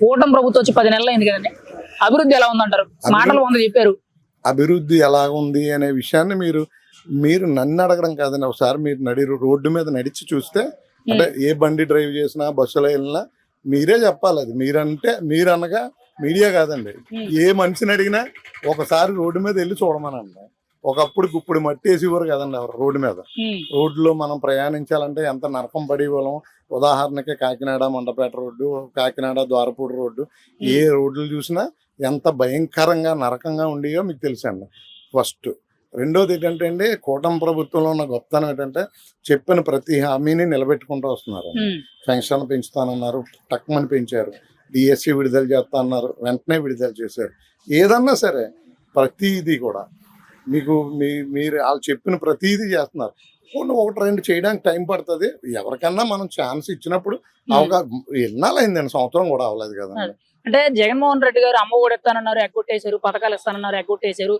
కూటమి ప్రభుత్వం వచ్చి పది నెలలు అయింది కదండి. అభివృద్ధి ఎలా ఉందంటారు? మాటలు వంద చెప్పారు. అభివృద్ధి ఎలా ఉంది అనే విషయాన్ని మీరు మీరు నన్ను అడగడం కాదండి. ఒకసారి మీరు నడి రోడ్డు మీద నడిచి చూస్తే అంటే ఏ బండి డ్రైవ్ చేసినా బస్సులో వెళ్ళినా మీరే చెప్పాలి అది. మీరంటే మీరు అనగా మీడియా కాదండి. ఏ మనిషిని అడిగినా ఒకసారి రోడ్డు మీద వెళ్ళి చూడమనండి. ఒకప్పుడు గుప్పుడు మట్టి వేసేవారు కదండి ఎవరు రోడ్డు మీద. రోడ్లో మనం ప్రయాణించాలంటే ఎంత నరకం పడి వాళ్ళం ఉదాహరణకి కాకినాడ మండపేట రోడ్డు కాకినాడ ద్వారపూడి రోడ్డు ఏ రోడ్లు చూసినా ఎంత భయంకరంగా నరకంగా ఉండేయో మీకు తెలుసండి. ఫస్ట్. రెండోది ఏంటంటే అండి కూటమి ప్రభుత్వంలో ఉన్న గొప్పతనం ఏంటంటే చెప్పిన ప్రతి హామీని నిలబెట్టుకుంటూ వస్తున్నారు పెన్షన్ పెంచుతానన్నారు టక్మని పెంచారు డిఎస్సి విడుదల చేస్తా అన్నారు వెంటనే విడుదల చేశారు. ఏదన్నా సరే ప్రతిదీ కూడా మీకు మీ మీరు వాళ్ళు చెప్పిన ప్రతిదీ చేస్తున్నారు. కొన్ని ఒకటి రెండు చేయడానికి టైం పడుతుంది. ఎవరికన్నా మనం ఛాన్స్ ఇచ్చినప్పుడు అవకాశం ఎన్నాళ్ళైందండి సంవత్సరం కూడా అవ్వలేదు కదండి. అంటే జగన్మోహన్ రెడ్డి గారు అమ్మ కూడా ఇస్తానన్నారు ఎగ్గొట్టేశారు పథకాలు ఇస్తానన్నారు ఎగ్గొట్టేశారు.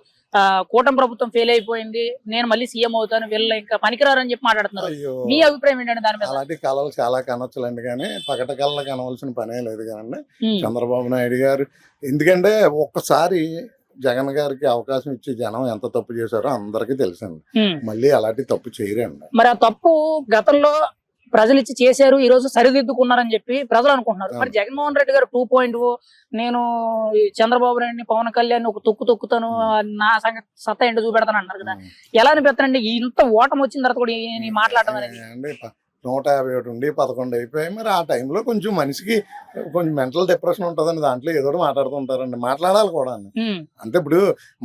కూటమి ప్రభుత్వం ఫెయిల్ అయిపోయింది. నేను మళ్ళీ సీఎం అవుతాను వీళ్ళు ఇంకా పనికిరారని చెప్పి మాట్లాడుతున్నారు. మీ అభిప్రాయం ఏంటంటే దాని మీద? అలాంటి కళలు చాలా కనొచ్చులండి కానీ పకట కళలు కనవలసిన పనే లేదు కానీ చంద్రబాబు నాయుడు గారు ఎందుకంటే ఒక్కసారి జగన్ గారికి అవకాశం ఇచ్చి జనం ఎంత తప్పు చేశారో అందరికీ తెలుసండి ఉమ్. మళ్ళీ అలాంటి తప్పు చేయరండి. మరి ఆ తప్పు గతంలో ప్రజలు ఇచ్చి చేశారు ఈ రోజు సరిదిద్దుకున్నారని చెప్పి ప్రజలు అనుకుంటున్నారు. మరి జగన్మోహన్ రెడ్డి గారు టూ పాయింట్ నేను చంద్రబాబు నాయుడిని పవన్ కళ్యాణ్ ఒక తొక్కు తొక్కుతాను నా సంగతి సత్తా ఏంటో చూపెడతాను అంటారు కదా. ఎలా అనిపిస్తానండి ఇంత ఓటం వచ్చిన తర్వాత కూడా మాట్లాడటం అనేది? నూట యాభై ఒకటి ఉండి పదకొండు అయిపోయాయి. మరి ఆ టైంలో కొంచెం మనిషికి కొంచెం మెంటల్ డిప్రెషన్ ఉంటుందండి దాంట్లో ఏదో ఒకటి మాట్లాడుతూ ఉంటారండి మాట్లాడాలి కూడా అంటే ఇప్పుడు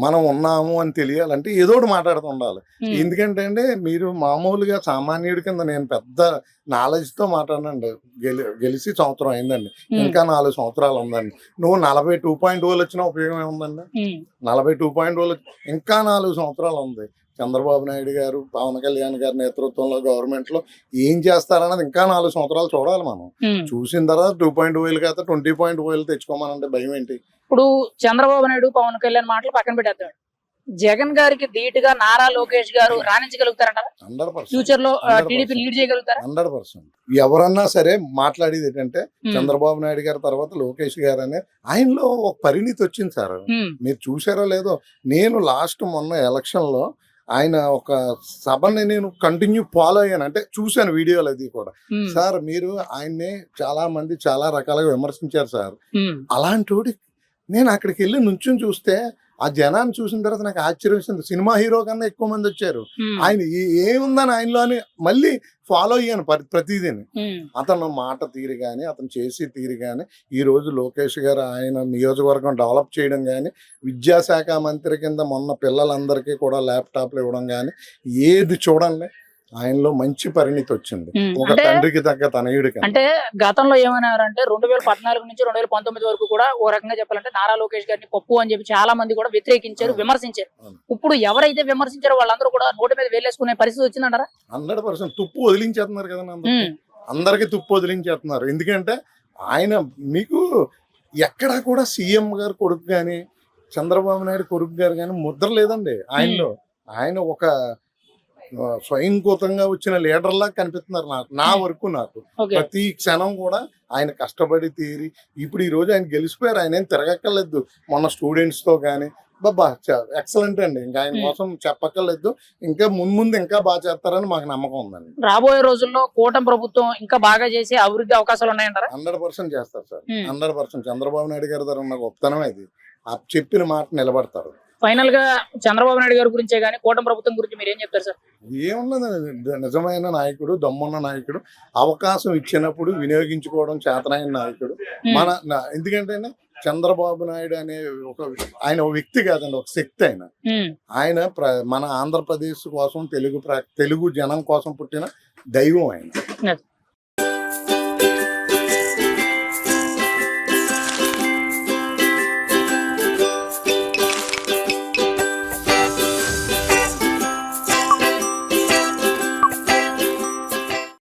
మనం ఉన్నాము అని తెలియాలంటే ఏదో ఒకటి మాట్లాడుతూ ఉండాలి. ఉమ్, ఎందుకంటే అండి మీరు మామూలుగా సామాన్యుడి కింద నేను పెద్ద knowledge తో మాట్లాడినండి. గెలి గెలిచి సంవత్సరం అయిందండి. ఇంకా నాలుగు సంవత్సరాలు ఉందండి. నువ్వు నలభై టూ పాయింట్ ఓలు వచ్చిన ఉపయోగం ఏముందండి? నలభై టూ పాయింట్ ఓలు ఇంకా నాలుగు సంవత్సరాలు ఉంది. చంద్రబాబు నాయుడు గారు పవన్ కళ్యాణ్ గారి నేతృత్వంలో గవర్నమెంట్లో ఏం చేస్తారన్నది ఇంకా నాలుగు సంవత్సరాలు చూడాలి మనం. చూసిన తర్వాత టూ పాయింట్ ఓయిల్ కాదు ట్వంటీ పాయింట్ ఓయిల్ తెచ్చుకోమనంటే భయం ఏంటి? ఇప్పుడు చంద్రబాబు నాయుడు పవన్ కళ్యాణ్ మాటలు పక్కన పెట్టేద్దాం జగన్ గారికి ధీటుగా నారా లోకేష్ గారు రాణించగలుగుతారంట హండ్రెడ్ పర్సెంట్. ఫ్యూచర్లో 100% టీడీపీ లీడ్ చేయగలుగుతారా? Hundred percent. ఎవరన్నా సరే మాట్లాడేది ఏంటంటే చంద్రబాబు నాయుడు గారి తర్వాత లోకేష్ గారు అనే ఆయనలో ఒక పరిణితి వచ్చింది సార్. మీరు చూసారో లేదో నేను లాస్ట్ మొన్న ఎలక్షన్లో ఆయన ఒక సభని నేను కంటిన్యూ ఫాలో అయ్యాను. అంటే చూశాను వీడియోలు అది కూడా. ఉమ్, సార్ మీరు ఆయన్ని చాలా మంది చాలా రకాలుగా విమర్శించారు సార్. ఉమ్, అలాంటి నేను అక్కడికి వెళ్ళి నుంచుని చూస్తే ఆ జనాన్ని చూసిన తర్వాత నాకు ఆశ్చర్యం వేసింది సినిమా హీరో కన్నా ఎక్కువ మంది వచ్చారు. ఆయన ఏముందని ఆయనలో అని మళ్ళీ ఫాలో అయ్యాను ప్రతి ప్రతిదీని. అతను మాట తీరు కానీ అతను చేసే తీరు కానీ ఈ రోజు లోకేష్ గారు ఆయన నియోజకవర్గం డెవలప్ చేయడం కానీ విద్యాశాఖ మంత్రి కింద మొన్న పిల్లలందరికీ కూడా ల్యాప్టాప్లు ఇవ్వడం కానీ ఏది చూడండి ఆయనలో మంచి పరిణితి వచ్చింది. ఒక తండ్రికి తగ్గ తనయుడి కింద. అంటే గతంలో ఏమన్నారంటే రెండు వేల పద్నాలుగు నుంచి రెండు వేల పంతొమ్మిది వరకు కూడా ఓ రకంగా చెప్పాలంటే నారా లోకేష్ గారిని పప్పు అని చెప్పి చాలా మంది కూడా వ్యతిరేకించారు. విమర్శించారు. ఇప్పుడు ఎవరైతే విమర్శించారో వాళ్ళందరూ కూడా నోటి మీద వేలేసుకునే పరిస్థితి వచ్చిందంటారా హండ్రెడ్ పర్సెంట్ తుప్పు వదిలించేస్తున్నారు కదా అందరికి తుప్పు వదిలించేస్తున్నారు ఎందుకంటే ఆయన మీకు ఎక్కడా కూడా సీఎం గారు కొడుకు కానీ చంద్రబాబు నాయుడు కొడుకు గారు కానీ ముద్ర లేదండి ఆయనలో ఆయన ఒక స్వయంకృతంగా వచ్చిన లీడర్లా కనిపిస్తున్నారు నాకు నా వరకు నాకు. ప్రతి క్షణం కూడా ఆయన కష్టపడి తీరి ఇప్పుడు ఈ రోజు ఆయన గెలిచిపోయారు ఆయన ఏం తిరగక్కర్లేదు. మొన్న స్టూడెంట్స్తో కానీ బాబా ఎక్సలెంట్ అండి. ఇంకా ఆయన Hmm. కోసం చెప్పక్కర్లేదు. ఇంకా మున్ముందు ఇంకా బాగా చేస్తారని మాకు నమ్మకం ఉందండి. రాబోయే రోజుల్లో కూటమి ప్రభుత్వం ఇంకా బాగా చేసే అభివృద్ధి అవకాశాలు ఉన్నాయంటారా? హండ్రెడ్ పర్సెంట్ చేస్తారు sir. Hmm. Hundred percent. Chandrababu Naidu గారి దగ్గర ఉన్న గొప్పతనం ఇది. చెప్పిన మాట నిలబడతారు. ఫైనల్గా చంద్రబాబు నాయుడు గారి గురించే కానీ కూటమి ప్రభుత్వం గురించి మీరు ఏం చెప్తారు సార్? ఏమున్నది నిజమైన నాయకుడు దమ్మున్న నాయకుడు అవకాశం ఇచ్చినప్పుడు వినియోగించుకోవడం చేతనైన నాయకుడు. మన ఎందుకంటే చంద్రబాబు నాయుడు అనే ఒక ఆయన ఒక వ్యక్తి కాదండి ఒక శక్తి ఆయన. ఆయన మన ఆంధ్రప్రదేశ్ కోసం తెలుగు ప్ర- తెలుగు జనం కోసం పుట్టిన దైవం ఆయన.